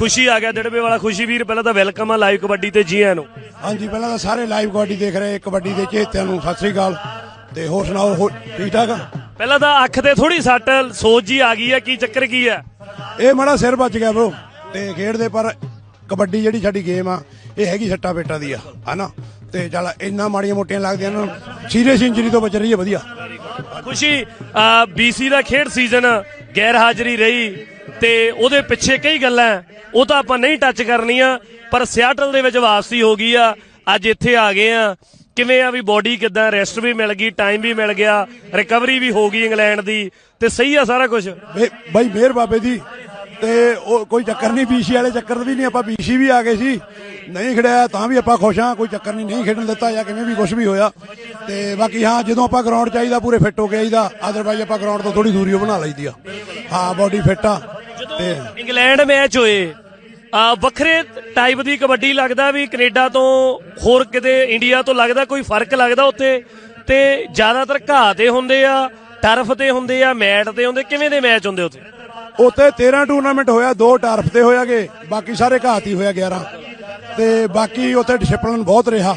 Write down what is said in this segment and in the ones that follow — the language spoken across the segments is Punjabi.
ਖੁਸ਼ੀ ਆ ਗਿਆ ਡੜਬੇ ਵਾਲਾ ਖੁਸ਼ੀ ਵੀਰ ਪਹਿਲਾਂ ਤਾਂ ਵੈਲਕਮ ਆ ਲਾਈਵ ਕਬੱਡੀ ਤੇ ਜੀ ਆਇਆਂ ਨੂੰ। ਹਾਂਜੀ ਪਹਿਲਾਂ ਤਾਂ ਸਾਰੇ ਲਾਈਵ ਕਬੱਡੀ ਦੇਖ ਰਹੇ ਕਬੱਡੀ ਦੇ ਚੇਤਿਆਂ ਨੂੰ ਸਤਿ ਸ੍ਰੀ ਅਕਾਲ। ਤੇ ਹੋਰ ਸੁਣਾਓ ਹੋ- ਠੀਕ ਠਾਕ? ਪਹਿਲਾਂ ਤਾਂ ਅੱਖ ਤੇ ਥੋੜੀ ਸੱਟ ਸੋਜ ਜੀ ਆ ਗਈ ਆ ਕੀ ਚੱਕਰ ਕੀ ਆ? ਇਹ ਮਾੜਾ ਸਿਰ ਬਚ ਗਿਆ ਬ్రో ਤੇ ਖੇਡਦੇ ਪਰ ਕਬੱਡੀ ਜਿਹੜੀ ਸਾਡੀ ਗੇਮ ਆ ਇਹ ਹੈਗੀ ਸੱਟਾ ਪੇਟਾ ਦੀ ਆ ਹਨਾ? ਤੇ ਚੱਲ ਇੰਨਾ ਮਾੜੀਆਂ ਮੋਟੀਆਂ ਲੱਗਦੀਆਂ ਨਾ ਸੀਰੀਅਸ ਇੰਜਰੀ ਤੋਂ ਬਚ ਰਹੀ ਹੈ ਵਧੀਆ। ਖੁਸ਼ੀ ਬੀਸੀ ਦਾ ਖੇਡ ਸੀਜ਼ਨ ਗੈਰ ਹਾਜ਼ਰੀ ਰਹੀ ਤੇ ਉਹਦੇ ਪਿੱਛੇ ਕਈ ਗੱਲਾਂ ਉਹ ਤਾਂ ਆਪਾਂ ਨਹੀਂ ਟੱਚ ਕਰਨੀਆਂ, ਪਰ ਸਿਆਟਲ ਦੇ ਵਿੱਚ ਵਾਪਸੀ ਹੋ ਗਈ ਆ। ਅੱਜ ਇੱਥੇ ਆ ਗਏ ਆ। ਕਿਵੇਂ ਆ ਵੀ ਬੋਡੀ ਕਿਦਾਂ ਰੈਸਟ ਵੀ ਮਿਲ ਗਈ ਟਾਈਮ ਵੀ ਮਿਲ ਗਿਆ ਰਿਕਵਰੀ ਵੀ ਹੋ ਗਈ ਇੰਗਲੈਂਡ ਦੀ। ਤੇ ਸਹੀ ਆ ਸਾਰਾ ਕੁਝ ਬਾਈ, ਮਿਹਰ ਬਾਬੇ ਦੀ। ਤੇ ਉਹ ਕੋਈ ਚੱਕਰ ਨਹੀਂ ਬੀਸੀ ਵਾਲੇ ਚੱਕਰ ਵੀ ਨਹੀਂ, ਆਪਾਂ ਬੀਸੀ ਵੀ ਆ ਗਏ ਸੀ। ਨਹੀਂ ਖੜਿਆ, ਤਾਂ ਵੀ ਆਪਾਂ ਖੁਸ਼ ਹਾਂ। ਕੋਈ ਚੱਕਰ ਨਹੀਂ ਨਹੀਂ ਖੇਡਣ ਦਿੱਤਾ ਜਾਂ ਕਿਵੇਂ ਵੀ ਕੁਝ ਵੀ ਹੋਇਆ। ਤੇ ਬਾਕੀ ਹਾਂ, ਜਦੋਂ ਆਪਾਂ ਗਰਾਊਂਡ ਚਾਹੀਦਾ, ਪੂਰੇ ਫਿੱਟ ਹੋ ਕੇ ਆਈਦਾ। ਅਦਰਵਾਈਜ਼ ਆਪਾਂ ਗਰਾਊਂਡ ਤੋਂ ਥੋੜੀ ਦੂਰੀ ਉਹ ਬਣਾ ਲਈਦੀ ਆ। ਹਾਂ ਬਾਡੀ ਫਿੱਟ ਆ। ਤੇ ਇੰਗਲੈਂਡ ਮੈਚ ਹੋਏ ਆ ਵੱਖਰੇ ਟਾਈਪ ਦੀ ਕਬੱਡੀ ਲੱਗਦਾ ਵੀ ਕੈਨੇਡਾ ਤੋਂ ਹੋਰ ਕਿਤੇ ਇੰਡੀਆ ਤੋਂ ਲੱਗਦਾ ਕੋਈ ਫ਼ਰਕ ਲੱਗਦਾ ਉੱਥੇ ਤੇ ਜ਼ਿਆਦਾਤਰ ਘਾਹ ਤੇ ਹੁੰਦੇ ਆ ਟਰਫ ਤੇ ਹੁੰਦੇ ਆ ਮੈਟ ਤੇ ਹੁੰਦੇ ਕਿਵੇਂ ਦੇ ਮੈਚ ਹੁੰਦੇ ਉੱਥੇ? ਉੱਥੇ 13 ਟੂਰਨਾਮੈਂਟ ਹੋਇਆ ਦੋ ਟਰਫ ਤੇ ਹੋਇਆਗੇ ਬਾਕੀ ਸਾਰੇ ਘਾਤੀ ਹੋਇਆ 11 ਤੇ ਬਾਕੀ ਉੱਥੇ ਡਿਸਪਲਿਨ ਬਹੁਤ ਰਿਹਾ।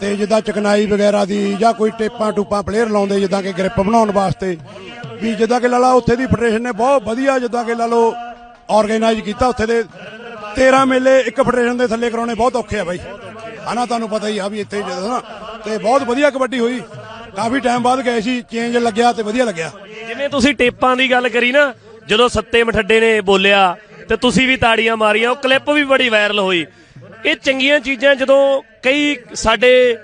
ਤੇ ਜਿੱਦਾਂ ਚਕਨਾਈ ਵਗੈਰਾ ਦੀ ਜਾਂ ਕੋਈ ਟੇਪਾਂ ਟੂਪਾਂ ਪਲੇਅਰ ਲਾਉਂਦੇ ਜਿੱਦਾਂ ਕਿ ਗ੍ਰਿਪ ਬਣਾਉਣ ਵਾਸਤੇ ਵੀ ਜਿੱਦਾਂ ਕਿ ਲਾਲਾ ਉੱਥੇ ਦੀ ਫੈਡਰੇਸ਼ਨ ਨੇ ਬਹੁਤ ਵਧੀਆ ਜਿੱਦਾਂ ਕਿ ਲਾ ਲਓ ਆਰਗੇਨਾਈਜ਼ ਕੀਤਾ ਉੱਥੇ ਦੇ। 13 ਮੇਲੇ ਇੱਕ ਫੈਡਰੇਸ਼ਨ ਦੇ ਥੱਲੇ ਕਰਾਉਣੇ ਬਹੁਤ ਔਖੇ ਆ ਬਾਈ। ਹਨਾ, ਤੁਹਾਨੂੰ ਪਤਾ ਹੀ ਆ ਵੀ ਇੱਥੇ ਜਦੋਂ ਨਾ, ਤੇ ਬਹੁਤ ਵਧੀਆ ਕਬੱਡੀ ਹੋਈ। ਕਾਫੀ ਟਾਈਮ ਬਾਅਦ ਗਏ ਸੀ ਚੇਂਜ ਲੱਗਿਆ ਤੇ ਵਧੀਆ ਲੱਗਿਆ। ਜਿਵੇਂ ਤੁਸੀਂ ਟੇਪਾਂ ਦੀ ਗੱਲ ਕਰੀ ਨਾ, ਜਦੋਂ ਸੱਤੇ ਮਠੱਡੇ ਨੇ ਬੋਲਿਆ, ਤੇ ਤੁਸੀਂ ਵੀ ਤਾੜੀਆਂ ਮਾਰੀਆਂ, ਉਹ ਕਲਿੱਪ ਵੀ ਬੜੀ ਵਾਇਰਲ ਹੋਈ। ਇਹ ਚੰਗੀਆਂ ਚੀਜ਼ਾਂ ਜਦੋਂ ਕਈ ਸਾਡੇ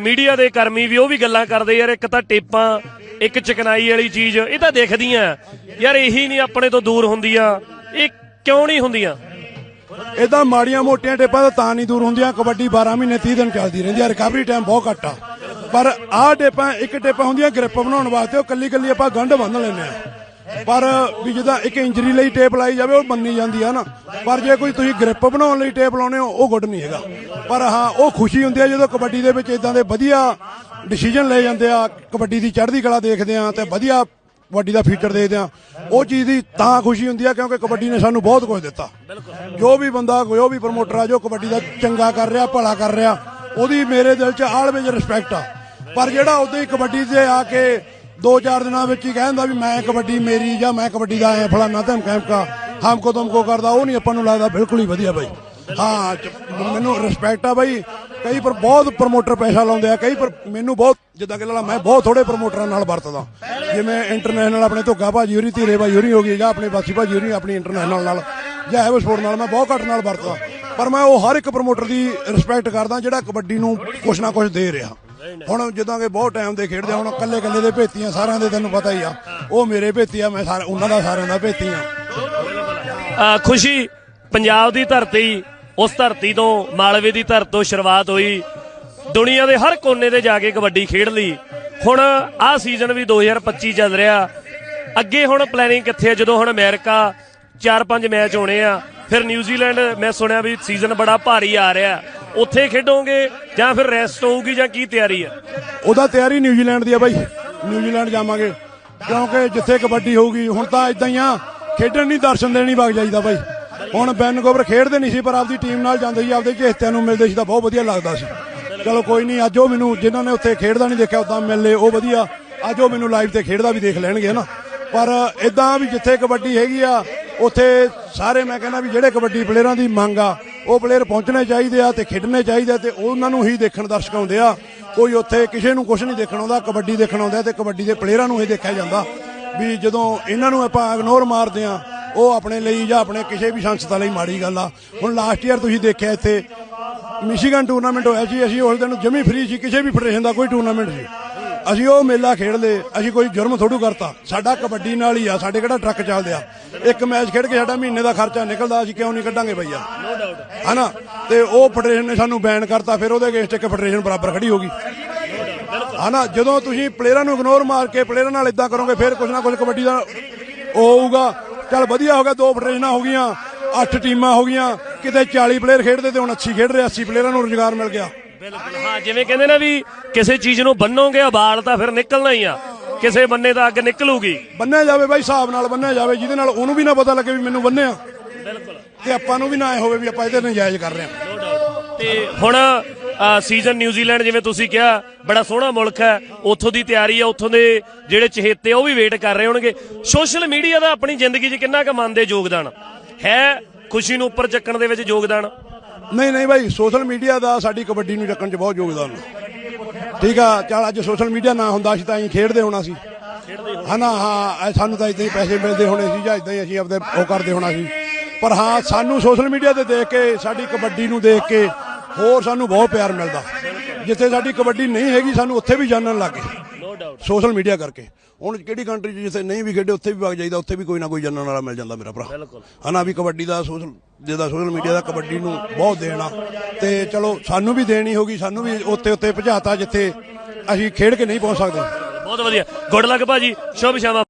ਮੀਡੀਆ ਦੇ ਕਰਮੀ ਵੀ ਉਹ ਵੀ ਗੱਲਾਂ ਕਰਦੇ ਯਾਰ, ਇੱਕ ਤਾਂ ਟੇਪਾਂ ਇੱਕ ਚਕਨਾਈ ਵਾਲੀ ਚੀਜ਼, ਇਹ ਤਾਂ ਦਿਖਦੀਆਂ। ਯਾਰ, ਇਹੀ ਨਹੀਂ ਆਪਣੇ ਤੋਂ ਦੂਰ ਹੁੰਦੀਆਂ। ਇਹ ਕਿਉਂ ਨਹੀਂ ਹੁੰਦੀਆਂ? ਇਦਾਂ ਮਾੜੀਆਂ ਮੋਟੀਆਂ ਟੇਪਾਂ ਤਾਂ ਤਾਂ ਨਹੀਂ ਦੂਰ ਹੁੰਦੀਆਂ। ਕਬੱਡੀ 12 ਮਹੀਨੇ 30 ਦਿਨ ਚੱਲਦੀ ਰਹਿੰਦੀ ਆ। ਰਿਕਵਰੀ ਟਾਈਮ ਬਹੁਤ ਘੱਟ ਆ। ਪਰ ਆਹ ਟੇਪਾਂ, ਇੱਕ ਟੇਪਾਂ ਹੁੰਦੀਆਂ ਗ੍ਰਿਪ ਬਣਾਉਣ ਵਾਸਤੇ, ਉਹ ਕੱਲੀ ਕੱਲੀ ਆਪਾਂ ਗੰਢ ਬੰਨ ਲੈਂਦੇ ਆ। ਪਰ ਵੀ ਜਿੱਦਾਂ ਇੱਕ ਇੰਜਰੀ ਲਈ ਟੇਪ ਲਾਈ ਜਾਵੇ, ਉਹ ਮੰਨੀ ਜਾਂਦੀ ਆ ਨਾ। ਪਰ ਜੇ ਕੋਈ ਤੁਸੀਂ ਗ੍ਰਿਪ ਬਣਾਉਣ ਲਈ ਟੇਪ ਲਾਉਨੇ ਹੋ, ਉਹ ਗੁੱਡ ਨਹੀਂ ਹੈਗਾ। ਪਰ ਹਾਂ, ਉਹ ਖੁਸ਼ੀ ਹੁੰਦੀ ਆ ਜਦੋਂ ਕਬੱਡੀ ਦੇ ਵਿੱਚ ਇਦਾਂ ਦੇ ਵਧੀਆ ਡਿਸੀਜਨ ਲੈ ਜਾਂਦੇ ਆ, ਕਬੱਡੀ ਦੀ ਚੜ੍ਹਦੀ ਕਲਾ ਦੇਖਦੇ ਆ ਤੇ ਵਧੀਆ ਕਬੱਡੀ ਦਾ ਫੀਚਰ ਦੇਖਦੇ ਆ। ਉਹ ਚੀਜ਼ ਦੀ ਤਾਂ ਖੁਸ਼ੀ ਹੁੰਦੀ ਆ ਕਿਉਂਕਿ ਕਬੱਡੀ ਨੇ ਸਾਨੂੰ ਬਹੁਤ ਕੁਝ ਦਿੱਤਾ। ਜੋ ਵੀ ਬੰਦਾ ਕੋਈ ਵੀ ਪ੍ਰਮੋਟਰ ਆ, ਜੋ ਕਬੱਡੀ ਦਾ ਚੰਗਾ ਕਰ ਰਿਹਾ, ਭਲਾ ਕਰ ਰਿਹਾ, ਉਹਦੀ ਮੇਰੇ ਦਿਲ 'ਚ ਆਲਵੇਜ ਰਿਸਪੈਕਟ ਆ। ਪਰ ਜਿਹੜਾ ਉਦੋਂ ਹੀ ਕਬੱਡੀ ਤੇ ਆ ਕੇ ਦੋ ਚਾਰ ਦਿਨਾਂ ਵਿੱਚ ਹੀ ਕਹਿੰਦਾ ਵੀ ਮੈਂ ਕਬੱਡੀ ਮੇਰੀ ਜਾਂ ਮੈਂ ਕਬੱਡੀ ਦਾ ਐ ਫਲਾਨਾ ਧਮ ਕੈਂਪਕਾ ਹਮਕੋ ਤੁਮਕੋ ਕਰਦਾ, ਉਹ ਨਹੀਂ ਆਪਾਂ ਨੂੰ ਲੱਗਦਾ, ਬਿਲਕੁਲ ਹੀ ਵਧੀਆ ਬਾਈ। ਹਾਂ ਮੈਨੂੰ ਰਿਸਪੈਕਟ ਆ ਬਾਈ। ਕਈ ਪਰ ਬਹੁਤ ਪ੍ਰਮੋਟਰ ਪੈਸਾ ਲਾਉਂਦੇ ਆ ਕਈ ਪਰ ਮੈਨੂੰ ਬਹੁਤ ਜਿੱਦਾਂ ਕਿ ਲਾ ਮੈਂ ਬਹੁਤ ਥੋੜੇ ਪ੍ਰਮੋਟਰਾਂ ਨਾਲ ਵਰਤਦਾ। ਜਿਵੇਂ ਇੰਟਰਨੈਸ਼ਨਲ ਆਪਣੇ ਧੁੱਗਾ ਭਾਜੀ ਹੋਰੀ ਧੀਰੇ ਭਾਜੀ ਹੋਰੀ ਹੋ ਗਈ ਜਾਂ ਆਪਣੇ ਬਾਸੀ ਭਾਜੀ ਹੋਰੀ ਆਪਣੀ ਇੰਟਰਨੈਸ਼ਨਲ ਨਾਲ ਜਾਂ ਐਵ ਸਪੋਰਟ ਨਾਲ ਮੈਂ ਬਹੁਤ ਘੱਟ ਨਾਲ ਵਰਤਦਾ। ਪਰ ਮੈਂ ਉਹ ਹਰ ਇੱਕ ਪ੍ਰਮੋਟਰ ਦੀ ਰਿਸਪੈਕਟ ਕਰਦਾ ਜਿਹੜਾ ਕਬੱਡੀ ਨੂੰ ਕੁਛ ਨਾ ਕੁਛ ਦੇ ਰਿਹਾ। ਹੁਣ ਜਿੱਦਾਂ ਕਿ ਬਹੁਤ ਟਾਈਮ ਦੇ ਖੇਡਦੇ ਆ, ਹੁਣ ਕੱਲੇ ਕੱਲੇ ਦੇ ਭੇਤੀਆਂ ਸਾਰਿਆਂ ਦੇ ਤੈਨੂੰ ਪਤਾ ਹੀ ਆ। ਉਹ ਮੇਰੇ ਭੇਤੀ ਆ ਮੈਂ ਸਾਰਾ ਉਹਨਾਂ ਦਾ ਸਾਰਿਆਂ ਦਾ ਭੇਤੀ ਆ। ਖੁਸ਼ੀ ਪੰਜਾਬ ਦੀ ਧਰਤੀ ਉਸ ਧਰਤੀ ਤੋਂ ਮਾਲਵੇ ਦੀ ਧਰਤੀ ਤੋਂ ਸ਼ੁਰੂਆਤ ਹੋਈ। ਦੁਨੀਆ ਦੇ ਹਰ ਕੋਨੇ ਤੇ ਜਾ ਕੇ ਕਬੱਡੀ ਖੇਡ ਲਈ। ਹੁਣ ਆਹ ਸੀਜ਼ਨ ਵੀ 2025 ਚੱਲ ਰਿਹਾ। ਅੱਗੇ ਹੁਣ ਪਲੈਨਿੰਗ ਕਿੱਥੇ ਹੈ ਜਦੋਂ ਹੁਣ ਅਮਰੀਕਾ 4-5 ਮੈਚ ਹੋਣੇ ਆ, ਫਿਰ ਨਿਊਜ਼ੀਲੈਂਡ ਮੈਂ ਸੁਣਿਆ ਵੀ ਸੀਜ਼ਨ ਬੜਾ ਭਾਰੀ ਆ ਰਿਹਾ। ਉੱਥੇ ਖੇਡੋਗੇ ਜਾਂ ਫਿਰ ਰੈਸਟ ਹੋਊਗੀ ਜਾਂ ਕੀ ਤਿਆਰੀ ਆ? ਉਹਦਾ ਤਿਆਰੀ ਨਿਊਜ਼ੀਲੈਂਡ ਦੀ ਆ ਬਾਈ। ਨਿਊਜ਼ੀਲੈਂਡ ਜਾਵਾਂਗੇ। ਕਿਉਂਕਿ ਜਿੱਥੇ ਕਬੱਡੀ ਹੋਊਗੀ, ਹੁਣ ਤਾਂ ਇਦਾਂ ਹੀ ਆ। ਖੇਡਣ ਨਹੀਂ, ਦਰਸ਼ਨ ਦੇਣੀ ਵਗ ਜਾਈਦਾ ਬਾਈ। ਹੁਣ ਬੈਨਗੋਵਰ ਖੇਡਦੇ ਨਹੀਂ ਸੀ, ਪਰ ਆਪਦੀ ਟੀਮ ਨਾਲ ਜਾਂਦੇ ਸੀ, ਆਪਦੇ ਝੇਤਿਆਂ ਨੂੰ ਮਿਲਦੇ ਸੀ, ਤਾਂ ਬਹੁਤ ਵਧੀਆ ਲੱਗਦਾ ਸੀ। ਚਲੋ ਕੋਈ ਨਹੀਂ, ਅੱਜ ਉਹ ਮੈਨੂੰ, ਜਿਨ੍ਹਾਂ ਨੇ ਉੱਥੇ ਖੇਡਦਾ ਨਹੀਂ ਦੇਖਿਆ, ਉਦਾਂ ਲਏ, ਉਹ ਵਧੀਆ। ਅੱਜ ਉਹ ਮੈਨੂੰ ਲਾਈਵ ਤੇ ਖੇਡਦਾ ਵੀ ਦੇਖ ਲੈਣਗੇ ਨਾ ਪਰ ਇਦਾਂ ਵੀ ਜਿੱਥੇ ਕਬੱਡੀ ਹੈਗੀ ਆ, ਉੱਥੇ ਸਾਰੇ ਮੈਂ ਕਹਿੰਦਾ ਵੀ ਜਿਹੜੇ ਕਬੱਡੀ ਪਲੇਅਰਾਂ ਦੀ ਮੰਗ ਆ, ਉਹ ਪਲੇਅਰ ਪਹੁੰਚਣੇ ਚਾਹੀਦੇ ਆ ਤੇ ਖੇਡਣੇ ਚਾਹੀਦੇ ਆ ਤੇ ਉਹਨਾਂ ਨੂੰ ਹੀ ਦੇਖਣ ਦਰਸ਼ਕ ਆਉਂਦੇ ਆ। ਕੋਈ ਉੱਥੇ ਕਿਸੇ ਨੂੰ ਕੁਝ ਨਹੀਂ ਦੇਖਣ ਆਉਂਦਾ, ਕਬੱਡੀ ਦੇਖਣ ਆਉਂਦਾ ਤੇ ਕਬੱਡੀ ਦੇ ਪਲੇਅਰਾਂ ਨੂੰ ਇਹ ਦੇਖਿਆ ਜਾਂਦਾ। ਵੀ ਜਦੋਂ ਇਹਨਾਂ ਨੂੰ ਆਪਾਂ ਇਗਨੋਰ ਮਾਰਦੇ ਆ ਉਹ ਆਪਣੇ ਲਈ ਜਾਂ ਆਪਣੇ ਕਿਸੇ ਵੀ ਸੰਸਥਾ ਲਈ ਮਾੜੀ ਗੱਲ ਆ। ਹੁਣ ਲਾਸਟ ਈਅਰ ਤੁਸੀਂ ਦੇਖਿਆ ਇੱਥੇ ਮਿਸ਼ੀਗਨ ਟੂਰਨਾਮੈਂਟ ਹੋਇਆ ਸੀ, ਅਸੀਂ ਉਸ ਦਿਨ ਜਮੀ ਫ੍ਰੀ ਸੀ, ਕਿਸੇ ਵੀ ਫੈਡਰੇਸ਼ਨ ਦਾ ਕੋਈ ਟੂਰਨਾਮੈਂਟ ਸੀ ਅਸੀਂ ਉਹ ਮੇਲਾ ਖੇਡਦੇ ਅਸੀਂ ਕੋਈ ਜੁਰਮ ਥੋੜੂ ਕਰਤਾ। ਸਾਡਾ ਕਬੱਡੀ ਨਾਲ ਹੀ ਆ, ਸਾਡੇ ਕਿਹੜਾ ਟਰੱਕ ਚੱਲਦੇ ਆ? ਇੱਕ ਮੈਚ ਖੇਡ ਕੇ ਸਾਡਾ ਮਹੀਨੇ ਦਾ ਖਰਚਾ ਨਿਕਲਦਾ, ਅਸੀਂ ਕਿਉਂ ਨਹੀਂ ਕੱਢਾਂਗੇ ਭਈਆ? ਹਨਾ? ਤੇ ਉਹ ਫੈਡਰੇਸ਼ਨ ਨੇ ਸਾਨੂੰ ਬੈਨ ਕਰਤਾ, ਫਿਰ ਉਹਦੇ ਅਗੇਂਸਟ ਇੱਕ ਫੈਡਰੇਸ਼ਨ ਬਰਾਬਰ ਖੜੀ ਹੋ ਗਈ। ਹਨਾ? ਜਦੋਂ ਤੁਸੀਂ ਪਲੇਅਰਾਂ ਨੂੰ ਇਗਨੋਰ ਮਾਰ ਕੇ ਪਲੇਅਰਾਂ ਨਾਲ ਇਦਾਂ ਕਰੋਗੇ, ਫਿਰ ਕੁਝ ਨਾ ਕੁਝ ਕਬੱਡੀ ਦਾ ਉਹ ਹੋਊਗਾ। ਚੱਲ ਵਧੀਆ ਹੋ ਗਿਆ ਦੋ ਫੈਡਰੇਸ਼ਨਾਂ ਹੋ ਗਈਆਂ ਅੱਠ ਟੀਮਾਂ ਹੋ ਗਈਆਂ ਕਿਤੇ 40 ਪਲੇਅਰ ਖੇਡਦੇ ਤੇ ਹੁਣ 80 ਖੇਡ ਰਹੇ 80 ਪਲੇਅਰਾਂ ਨੂੰ ਰੁਜ਼ਗਾਰ ਮਿਲ ਗਿਆ। ਬਿਲਕੁਲ ਹਾਂ ਜਿਵੇਂ ਕਹਿੰਦੇ ਨਾ ਵੀ ਕਿਸੇ ਚੀਜ਼ ਨੂੰ ਬੰਨੋਗੇ ਉਬਾਲ ਤਾਂ ਫਿਰ ਨਿਕਲਣਾ ਹੀ ਆ। ਕਿਸੇ ਬੰਨੇ ਤਾਂ ਅੱਗ ਨਿਕਲੂਗੀ। ਬੰਨਿਆ ਜਾਵੇ ਬਾਈ ਹਿਸਾਬ ਨਾਲ ਬੰਨਿਆ ਜਾਵੇ ਜਿਹਦੇ ਨਾਲ ਉਹਨੂੰ ਵੀ ਨਾ ਪਤਾ ਲੱਗੇ ਵੀ ਮੈਨੂੰ ਬੰਨਿਆ। ਤੇ ਆਪਾਂ ਨੂੰ ਵੀ ਨਾ ਇਹ ਹੋਵੇ ਵੀ ਆਪਾਂ ਇਹਦੇ ਨਜਾਇਜ਼ ਕਰ ਰਹੇ ਹਾਂ। ਤੇ ਹੁਣ ਸੀਜ਼ਨ ਨਿਊਜ਼ੀਲੈਂਡ ਜਿਵੇਂ ਤੁਸੀਂ ਕਿਹਾ ਬੜਾ ਸੋਹਣਾ ਮੁਲਕ ਹੈ। ਉੱਥੋਂ ਦੀ ਤਿਆਰੀ ਹੈ ਉੱਥੋਂ ਦੇ ਜਿਹੜੇ ਚਹੇਤੇ ਉਹ ਵੀ ਵੇਟ ਕਰ ਰਹੇ ਹੋਣਗੇ। ਸੋਸ਼ਲ ਮੀਡੀਆ ਦਾ ਆਪਣੀ ਜ਼ਿੰਦਗੀ 'ਚ ਕਿੰਨਾ ਕੁ ਮੰਨਦੇ ਯੋਗਦਾਨ? ਹੈ ਖੁਸ਼ੀ ਨੂੰ ਉੱਪਰ ਚੱਕਣ ਦੇ ਵਿੱਚ ਯੋਗਦਾਨ? ਨਹੀਂ ਨਹੀਂ ਭਾਈ ਸੋਸ਼ਲ ਮੀਡੀਆ ਦਾ ਸਾਡੀ ਕਬੱਡੀ ਨੂੰ ਚੱਕਣ 'ਚ ਬਹੁਤ ਯੋਗਦਾਨ ਠੀਕ ਆ ਚੱਲ ਅੱਜ ਸੋਸ਼ਲ ਮੀਡੀਆ ਨਾ ਹੁੰਦਾ ਸੀ ਤਾਂ ਅਸੀਂ ਖੇਡਦੇ ਹੋਣਾ ਸੀ। ਹਨਾ ਹਾਂ ਸਾਨੂੰ ਤਾਂ ਇਦਾਂ ਹੀ ਪੈਸੇ ਮਿਲਦੇ ਹੋਣੇ ਸੀ ਜਾਂ ਇਦਾਂ ਹੀ ਅਸੀਂ ਆਪਦੇ ਉਹ ਕਰਦੇ ਹੋਣਾ ਸੀ। ਪਰ ਹਾਂ ਸਾਨੂੰ ਸੋਸ਼ਲ ਮੀਡੀਆ ਤੇ ਦੇਖ ਕੇ ਸਾਡੀ ਕਬੱਡੀ ਨੂੰ ਦੇਖ ਕੇ ਹੋਰ ਸਾਨੂੰ ਬਹੁਤ ਪਿਆਰ ਮਿਲਦਾ। ਜਿੱਥੇ ਸਾਡੀ ਕਬੱਡੀ ਨਹੀਂ ਹੈਗੀ ਸਾਨੂੰ ਉੱਥੇ ਵੀ ਜਾਣਨ ਲੱਗੇ ਡਾਊਟ ਸੋਸ਼ਲ ਮੀਡੀਆ ਕਰਕੇ। ਹੁਣ ਕਿਹੜੀ ਕੰਟਰੀ 'ਚ ਜਿੱਥੇ ਨਹੀਂ ਵੀ ਖੇਡੇ ਉੱਥੇ ਵੀ ਵਗ ਜਾਈਦਾ ਉੱਥੇ ਵੀ ਕੋਈ ਨਾ ਕੋਈ ਜਾਣਨ ਵਾਲਾ ਮਿਲ ਜਾਂਦਾ ਮੇਰਾ ਭਰਾ। ਹਨਾ ਵੀ ਕਬੱਡੀ ਦਾ ਸੋਸ਼ਲ ਜਿਹਦਾ ਸੋਸ਼ਲ ਮੀਡੀਆ ਦਾ ਕਬੱਡੀ ਨੂੰ ਬਹੁਤ ਦੇਣਾ ਤੇ ਚਲੋ ਸਾਨੂੰ ਵੀ ਦੇਣੀ ਹੋਗੀ ਸਾਨੂੰ ਵੀ ਉੱਤੇ ਉੱਤੇ ਭਜਾਤਾ ਜਿੱਥੇ ਅਸੀਂ ਖੇਡ ਕੇ ਨਹੀਂ ਪਹੁੰਚ ਸਕਦੇ। ਬਹੁਤ ਵਧੀਆ। ਗੁੱਡ ਲੱਕ ਭਾਜੀ। ਸ਼ੁਭ ਸ਼ਾਮ।